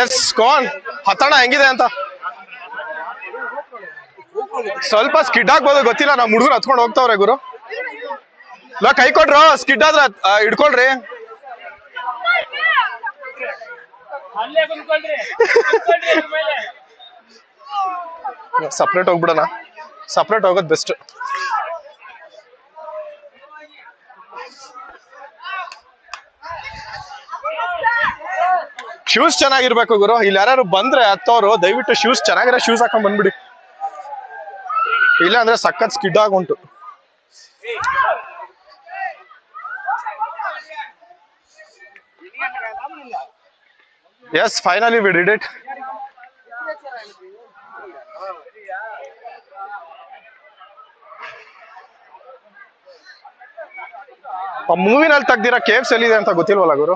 S cone ಹತ್ತಣ ಹೆಂಗಿದೆ ಅಂತ. ಸ್ವಲ್ಪ ಸ್ಕಿಡ್ ಆಗ್ಬೋದು ಗೊತ್ತಿಲ್ಲ. ನಮ್ ಹುಡುಗರು ಹತ್ಕೊಂಡು ಹೋಗ್ತಾವ್ರೆ ಗುರು. ಲಾ ಕೈ ಕೊಟ್ರು. ಸ್ಕಿಡ್ ಆದ್ರೆ ಇಡ್ಕೊಳ್ರಿ ಹಿಡ್ಕೊಳ್ರಿ. ಸಪ್ರೇಟ್ ಹೋಗ್ಬಿಡೋಣ. ಸಪ್ರೇಟ್ ಹೋಗೋದ್ ಬೆಸ್ಟ್ ಶೂಸ್ ಚೆನ್ನಾಗಿರ್ಬೇಕು ಗುರು. ಇಲ್ಲಿ ಯಾರು ಬಂದ್ರೆ ಹತ್ತೋರು, ದಯವಿಟ್ಟು ಶೂಸ್ ಚೆನ್ನಾಗಿರೋ ಶೂಸ್ ಹಾಕೊಂಡ್ ಬಂದ್ಬಿಡಿ. ಇಲ್ಲ ಅಂದ್ರೆ ಸಖತ್ skid ಆಗುಂಟು yes finally we did it ಮೂವಿನಲ್ಲಿ ತೆಗ್ದಿರೋ ಕೇವ್ಸ್ ಎಲ್ಲಿದೆ ಅಂತ ಗೊತ್ತಿಲ್ವಲ್ಲ ಗುರು?